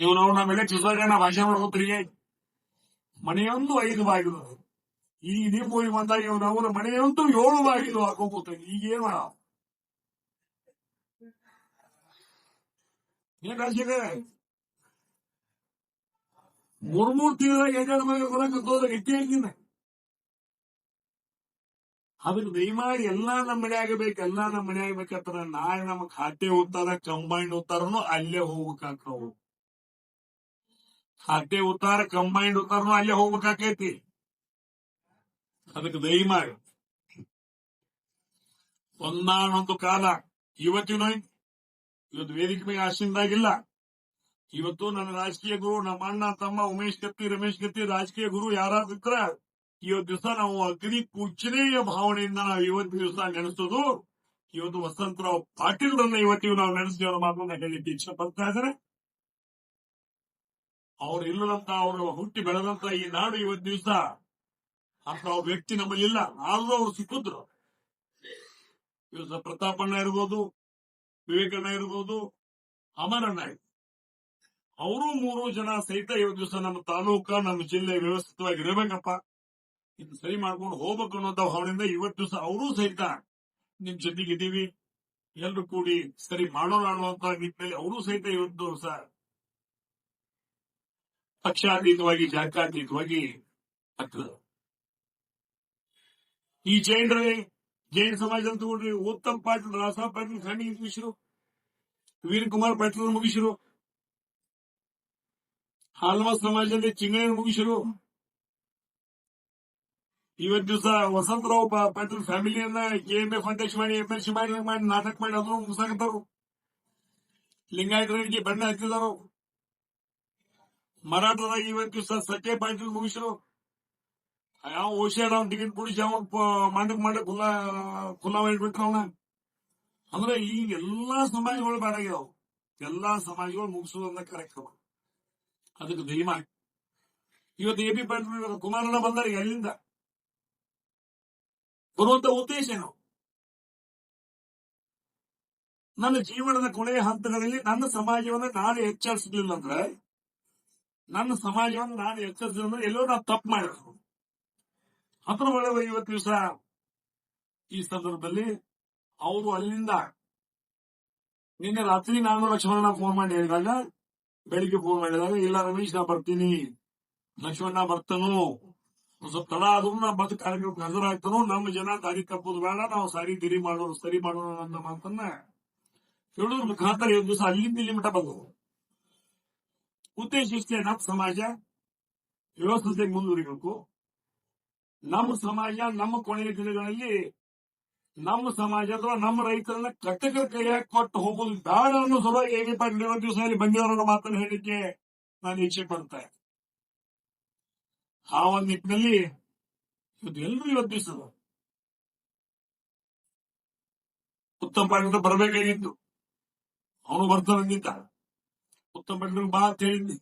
ಇವನು ನಮ್ಮೆಲ್ಲ ಚಿತ್ರಗಣ ಭಾಷೆ ಮಾಡ್ಕೋತ್ರಿಗೆ ಮನೆಯೊಂದು ಐದು ಬಾಗಿಲು ಈ ಹೋಗಿ ಬಂದಾಗ ಇವನು ಅವನ ಮನೆಯಂತೂ ಏಳು ಬಾಗಿಲು ಹಾಕೋಬೋತಾರೆ ಈಗೇನ ಏನ್ ರಾಜ್ಯದ ಮೂರ್ ಮೂರ್ ತಿಂಗಳಾಗ ಎರಡೆರಡು ಮನೆ ಬರಕ್ಕೆ ಅದಕ್ಕೆ ದಯಮಾಡಿ ಎಲ್ಲಾ ನಮ್ಮ ಮನೆ ಆಗಬೇಕು, ಎಲ್ಲಾ ನಮ್ಮ ಮನೆ ಆಗ್ಬೇಕಂತ ನಾಳೆ ನಮ್ಮ ಖಾತೆ ಹೋಗ್ತಾರ ಕಂಬೈಂಡ್ ಉತ್ತಾರನು ಅಲ್ಲೇ ಹೋಗ್ಬೇಕಾಗ್ತಾವು. ಖಾತೆ ಉತ್ತಾರ ಕಂಬೈಂಡ್ ಉತ್ತಾರನು ಅಲ್ಲೇ ಹೋಗ್ಬೇಕಾಕೈತಿ. ಅದಕ್ಕೆ ದಯಮಾಡಿ ಒಂದಾನೊಂದು ಕಾಲ. ಇವತ್ತಿನ ಇವತ್ತು ವೇದಿಕೆ ಮೇಲೆ ಆಶಿಂದಾಗಿಲ್ಲ ಇವತ್ತು ನನ್ನ ರಾಜಕೀಯ ಗುರು, ನಮ್ಮ ಅಣ್ಣ, ತಮ್ಮ, ಉಮೇಶ್ ಕತ್ತಿ, ರಮೇಶ್ ಕತ್ತಿ, ರಾಜಕೀಯ ಗುರು ಯಾರಾದ್ರೂ ಇದ್ರ, ಇವತ್ತು ದಿವಸ ನಾವು ಅಗ್ನಿ ಪೂಜನೆಯ ಭಾವನೆಯಿಂದ ನಾವು ಇವತ್ತು ದಿವಸ ನೆನೆಸೋದು. ಇವತ್ತು ವಸಂತರಾವ್ ಪಾಟೀಲ್ರನ್ನ ಇವತ್ತಿಗೂ ನಾವು ನೆನೆಸ್ತೀವಿ ಅನ್ನೋ ಮಾತನ್ನ ಹೇಳಿಕ್ಕೆ ಇಚ್ಛೆ ಪಡ್ತಾ ಅವ್ರು ಇಲ್ಲದಂತ ಅವರು ಹುಟ್ಟಿ ಬೆಳೆದಂತ ಈ ನಾಡು ಇವತ್ತು ದಿವಸ ಅಂತ ವ್ಯಕ್ತಿ ನಮ್ಮಲ್ಲಿ ಇಲ್ಲ. ಆದ್ರೂ ಅವ್ರು ಸಿಕ್ಕಿದ್ರು. ಇವತ್ತು ಪ್ರತಾಪಣ್ಣ ಇರ್ಬೋದು ವಿವೇಕಣ್ಣ ಇರ್ಬೋದು ಅಮರಣ್ಣ. ಅವರು ಮೂರು ಜನ ಸಹಿತ ಇವತ್ತು ದಿವಸ ನಮ್ಮ ತಾಲೂಕ, ನಮ್ಮ ಜಿಲ್ಲೆ ವ್ಯವಸ್ಥಿತವಾಗಿ ಇರಬೇಕಪ್ಪ. ಇದು ಸರಿ ಮಾಡ್ಕೊಂಡು ಹೋಗ್ಬೇಕು ಅನ್ನೋಂತ ಭಾವನೆಯಿಂದ ಇವತ್ತು ದಿವಸ ಅವರು ಸಹಿತ ನಿಮ್ ಜೊತೆಗೆ ಇದ್ದೀವಿ ಎಲ್ರು ಕೂಡಿ ಸರಿ ಮಾಡೋಣ ಅನ್ನುವಂತ ನಿಟ್ಟಿನಲ್ಲಿ ಅವರು ಸಹಿತ ಇವತ್ತು ದಿವಸ ಪಕ್ಷಾತೀತವಾಗಿ, ಜಾತ್ಯಾತೀತವಾಗಿ ಆಗ್ತದೆ ಈ ಜೈನರೇ, ಜೈನ ಸಮಾಜದಲ್ಲಿ ತಗೊಂಡ್ರಿ ಉತ್ತಮ್ ಪಾಟೀಲ್ ರಾಸಾ ಪಾಟೀಲ್ ಖಂಡಿಗೆ ಮುಗಿಸಿರು. ವೀರಕುಮಾರ್ ಪಾಟೀಲ್ ಮುಗಿಸಿರು. ಹಾಲ್ಮ ಸಮಾಜದಲ್ಲಿ ಚಿಂಗಣ್ಣ ಮುಗಿಸಿರು. ಇವತ್ ದಿವಸ ವಸಂತರಾವ್ ಪಾಟೀಲ್ ಫ್ಯಾಮಿಲಿಯನ್ನ ಕೆ ಎಂ ಎಫ್ ಅಧ್ಯಕ್ಷ ಮಾಡಿ, ಎಂ ಎಲ್ ಸಿ ಮಾಡಿ ಮಾಡಿ ನಾಟಕ ಮಾಡಿ, ಅದನ್ನು ಮುಗಿಸಾಕತ್ತಾರು ಲಿಂಗಾಯತರಿಗೆ ಬಣ್ಣ ಹಚ್ಚಿದಾರು ಮರಾಠದಾಗ ಇವತ್ತು ಸರ್ ಸತ್ಯ ಪಾಟೀಲ್ ಮುಗಿಸ್ರು. ಯಾವ ಓಶಿಯಾಡ ಅವ್ನ ಟಿಕೆಟ್ ಕೊಡಿಸಿ ಅವನ್ ಮಂಡಕ್ ಮಂಡಕ್ ಖುಲ್ಲಾ ಖುಲ್ಲಾ ಇಟ್ಬಿಟ್ರು ಅವನ. ಅಂದ್ರೆ ಈ ಎಲ್ಲಾ ಸಮಾಜಗಳು ಬೇಡಾಗ್ಯಾವ ಎಲ್ಲಾ ಸಮಾಜಗಳು ಅಂತ ಕಾರ್ಯಕ್ರಮ. ಅದಕ್ಕೆ ದಯಮಾಡಿ ಇವತ್ತು ಎ ಪಿ ಪಾಟೀಲ್ ಕುಮಾರಣ್ಣ ಬಂದರೆ ಎಲ್ಲಿಂದ? ಬರುವಂತ ಉದ್ದೇಶ ಏನು? ನನ್ನ ಜೀವನದ ಕೊನೆಯ ಹಂತಗಳಲ್ಲಿ ನನ್ನ ಸಮಾಜವನ್ನ ನಾನು ಎಚ್ಚರಿಸಲಿಲ್ಲ ಅಂದ್ರೆ ನನ್ನ ಸಮಾಜವನ್ನು ನಾನು ಎಚ್ಚರಿಸಿದ್ರೆ ಎಲ್ಲೋ ನಾವು ತಪ್ಪು ಮಾಡಿದ್ರು ಹತ್ರ ಒಳಗೆ ಐವತ್ತು ದಿವಸ ಈ ಸಂದರ್ಭದಲ್ಲಿ ಅವರು ಅಲ್ಲಿಂದ ನಿನ್ನೆ ರಾತ್ರಿ ನಾನು ಲಕ್ಷ್ಮಣ ಫೋನ್ ಮಾಡಿ ಹೇಳಿದಾಗ, ಬೆಳಿಗ್ಗೆ ಫೋನ್ ಮಾಡಿದಾಗ ಇಲ್ಲ ರಮೇಶ್, ನಾ ಬರ್ತೀನಿ. ಲಕ್ಷ್ಮಣ ಬರ್ತಾನು. ಸ್ವಲ್ಪ ತಡ ಆದ್ರೂ ನಾ ಬಂದು ಕಾರ್ಯಕ್ರಮಕ್ಕೆ ಹಾಜರಾಗ್ತಾನು ನಮ್ಮ ಜನ ದಾರಿ ತಪ್ಪೋದು ಬೇಡ, ನಾವು ಸರಿ ತಿರಿ ಮಾಡೋರು, ಸರಿ ಮಾಡೋಣ ಅಂತ ಮಾತನ್ನ ಹೇಳೋದ್ರ ಮುಖಾಂತರ ದಿವಸ ಅಲ್ಲಿಂದ ಇಲ್ಲಿ ಮಟ್ಟ ಬಂದವು ಉದ್ದೇಶ ಇಷ್ಟೇ ನಮ್ಮ ಸಮಾಜ ವ್ಯವಸ್ಥೆ ಮುಂದುವರಿಬೇಕು ನಮ್ಮ ಸಮಾಜ ನಮ್ಮ ಕೊನೆಯ ದಿನಗಳಲ್ಲಿ ನಮ್ಮ ಸಮಾಜ ಅಥವಾ ನಮ್ಮ ರೈತರನ್ನ ಕಟ್ಟಕರ ಕೈಯಾಗ ಕೊಟ್ಟು ಹೋಗೋದು ಬೇಡ ಅನ್ನೋ ಸಲ ಹೇಗೆ ಬಂದಿರೋ ದಿವಸದಲ್ಲಿ ದಿವಸ ಅಲ್ಲಿ ಬಂದಿರೋ ಮಾತನ್ನು ಹೇಳಿಕ್ಕೆ ನಾನು ಇಚ್ಛೆ ಪಡ್ತಾ. ಆ ಒಂದು ನಿಟ್ಟಿನಲ್ಲಿ ಇವತ್ತು ದಿವಸ ಉತ್ತಮ ಪಾಠ ಬರಬೇಕಾಗಿತ್ತು ಅವನು ಬರ್ತಾನಂದಿದ್ದ ಉತ್ತಮ ಬಾ ಅಂತ ಹೇಳಿದ್ನಿ.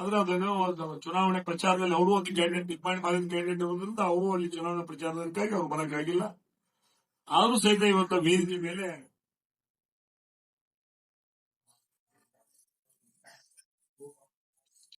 ಆದ್ರೆ ಅದೇನೋ ಚುನಾವಣೆ ಪ್ರಚಾರದಲ್ಲಿ ಅವರು ಒಂದು ಕ್ಯಾಂಡಿಡೇಟ್ ನಿರ್ಮಾಣ ಮಾಡಿದ ಕ್ಯಾಂಡಿಡೇಟ್ ಇರೋದ್ರಿಂದ ಅವರು ಅಲ್ಲಿ ಚುನಾವಣಾ ಪ್ರಚಾರದಕ್ಕಾಗಿ ಅವ್ರು ಬರಕ್ಕಾಗಿಲ್ಲ. ಆದ್ರೂ ಸಹಿತ ಇವತ್ತು ವೇದಿಕೆ ಮೇಲೆ